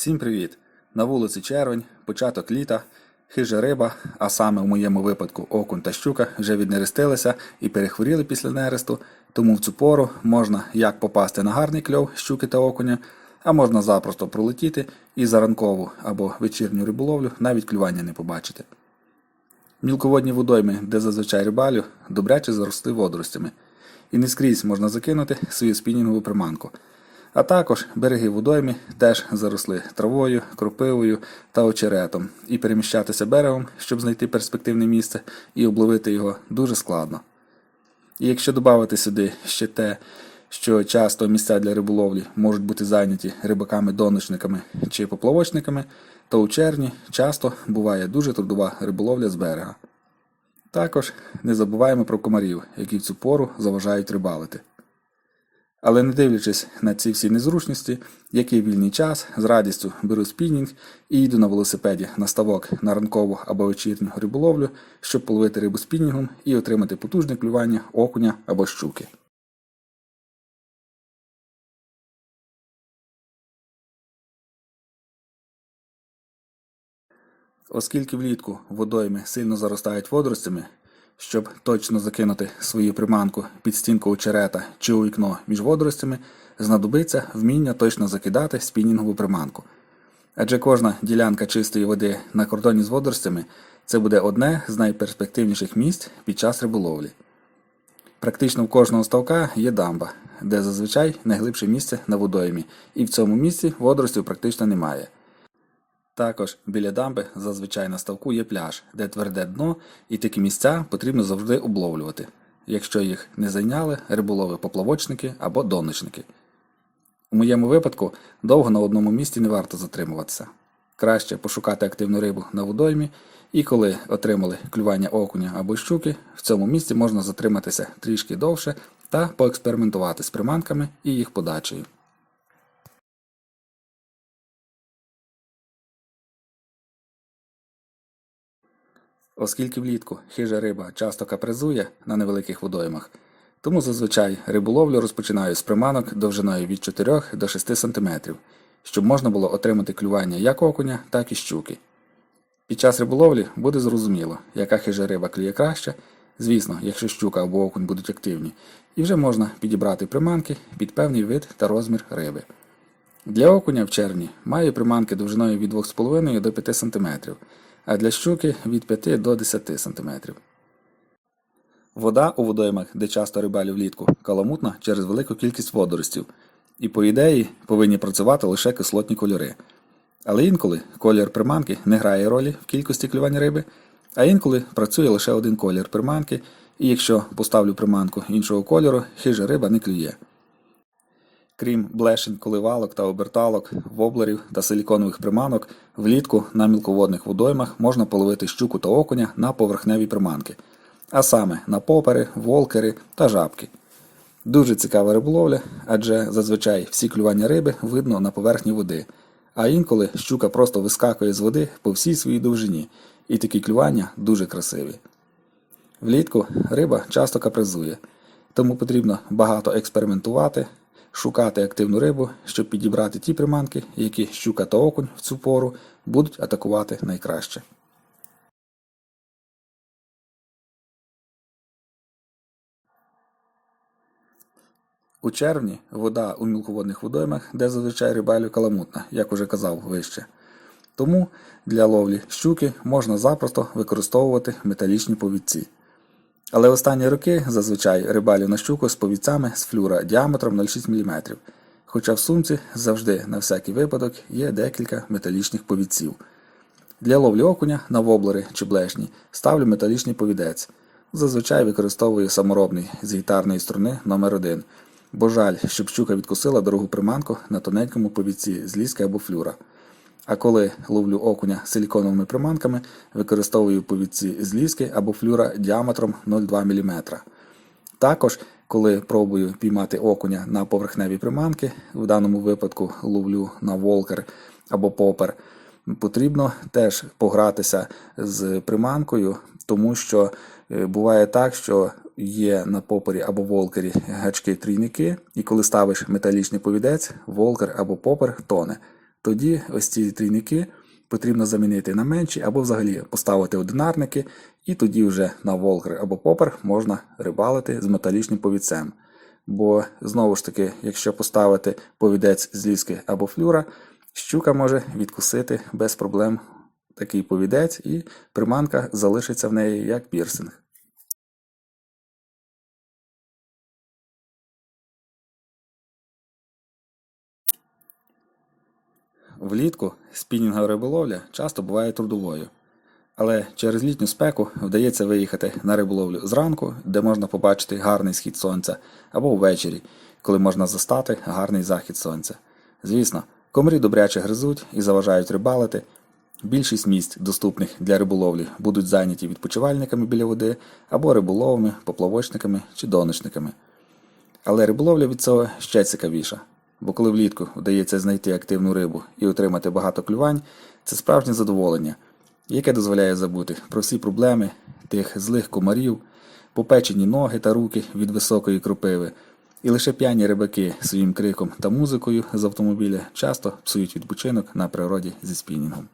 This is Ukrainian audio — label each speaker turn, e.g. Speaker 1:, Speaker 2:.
Speaker 1: Всім привіт! На вулиці червень, початок літа, хижа риба, а саме в моєму випадку окунь та щука вже віднерестилися і перехворіли після нересту, тому в цю пору можна як попасти на гарний кльов щуки та окуня, а можна запросто пролетіти і за ранкову або вечірню риболовлю навіть клювання не побачити. Мілководні водойми, де зазвичай рибалю, добряче заросли водоростями, і не скрізь можна закинути свою спінінгову приманку. А також береги водойми теж заросли травою, кропивою та очеретом, і переміщатися берегом, щоб знайти перспективне місце і обловити його дуже складно. І якщо додати сюди ще те, що часто місця для риболовлі можуть бути зайняті рибаками-доночниками чи поплавочниками, то у червні часто буває дуже трудова риболовля з берега. Також не забуваємо про комарів, які в цю пору заважають рибалити. Але не дивлячись на ці всі незручності, який вільний час, з радістю беру спінінг і йду на велосипеді на ставок на ранкову або вечірню риболовлю, щоб половити рибу спінінгом і отримати потужне клювання окуня або щуки. Оскільки влітку водойми сильно заростають водоростями, щоб точно закинути свою приманку під стінку очерета чи у вікно між водоростями, знадобиться вміння точно закидати спінінгову приманку. Адже кожна ділянка чистої води на кордоні з водоростями це буде одне з найперспективніших місць під час риболовлі. Практично в кожного ставка є дамба, де зазвичай найглибше місце на водоймі, і в цьому місці водоростів практично немає. Також біля дамби зазвичай на ставку є пляж, де тверде дно, і такі місця потрібно завжди обловлювати, якщо їх не зайняли риболови поплавочники або донечники. У моєму випадку довго на одному місці не варто затримуватися. Краще пошукати активну рибу на водоймі, і коли отримали клювання окуня або щуки, в цьому місці можна затриматися трішки довше та поекспериментувати з приманками і їх подачею. Оскільки влітку хижа риба часто капризує на невеликих водоймах, тому зазвичай риболовлю розпочинаю з приманок довжиною від 4 до 6 см, щоб можна було отримати клювання як окуня, так і щуки. Під час риболовлі буде зрозуміло, яка хижа риба клює краще, звісно, якщо щука або окунь будуть активні, і вже можна підібрати приманки під певний вид та розмір риби. Для окуня в червні маю приманки довжиною від 2,5 до 5 см, а для щуки від 5 до 10 см. Вода у водоймах, де часто рибалю влітку, каламутна через велику кількість водоростів, і, по ідеї, повинні працювати лише кислотні кольори. Але інколи колір приманки не грає ролі в кількості клювань риби, а інколи працює лише один колір приманки, і якщо поставлю приманку іншого кольору, хижа риба не клює. Крім блешень, коливалок та оберталок, воблерів та силіконових приманок, влітку на мілководних водоймах можна половити щуку та окуня на поверхневі приманки, а саме на попери, волкери та жабки. Дуже цікава риболовля, адже зазвичай всі клювання риби видно на поверхні води, а інколи щука просто вискакує з води по всій своїй довжині, і такі клювання дуже красиві. Влітку риба часто капризує, тому потрібно багато експериментувати, шукати активну рибу, щоб підібрати ті приманки, які щука та окунь в цю пору будуть атакувати найкраще. У червні вода у мілководних водоймах, де зазвичай рибалю каламутна, як уже казав вище. Тому для ловлі щуки можна запросто використовувати металічні повідці. Але останні роки зазвичай рибалю на щуку з повідцями з флюра діаметром 0,6 мм, хоча в сумці завжди на всякий випадок є декілька металічних повідців. Для ловлі окуня на воблери чи блешні ставлю металічний повідець. Зазвичай використовую саморобний з гітарної струни номер 1 бо жаль, щоб щука відкусила дорогу приманку на тоненькому повідці з ліски або флюра. А коли ловлю окуня силіконовими приманками, використовую повідці з ліски або флюра діаметром 0,2 мм. Також, коли пробую піймати окуня на поверхневі приманки, в даному випадку ловлю на волкер або попер, потрібно теж погратися з приманкою, тому що е, буває так, що є на попері або волкері гачки трійники, і коли ставиш металічний повідець, волкер або попер тоне. Тоді ось ці трійники потрібно замінити на менші або взагалі поставити одинарники, і тоді вже на волгри або попер можна рибалити з металічним повідцем. Бо знову ж таки, якщо поставити повідець з ліски або флюра, щука може відкусити без проблем такий повідець, і приманка залишиться в неї як пірсинг. Влітку спінінгова риболовля часто буває трудовою. Але через літню спеку вдається виїхати на риболовлю зранку, де можна побачити гарний схід сонця, або ввечері, коли можна застати гарний захід сонця. Звісно, комарі добряче гризуть і заважають рибалити. Більшість місць, доступних для риболовлі, будуть зайняті відпочивальниками біля води або риболовами, поплавочниками чи донечниками. Але риболовля від цього ще цікавіша, бо коли влітку вдається знайти активну рибу і отримати багато клювань, це справжнє задоволення, яке дозволяє забути про всі проблеми тих злих комарів, попечені ноги та руки від високої кропиви, і лише п'яні рибаки своїм криком та музикою з автомобіля часто псують відпочинок на природі зі спінінгом.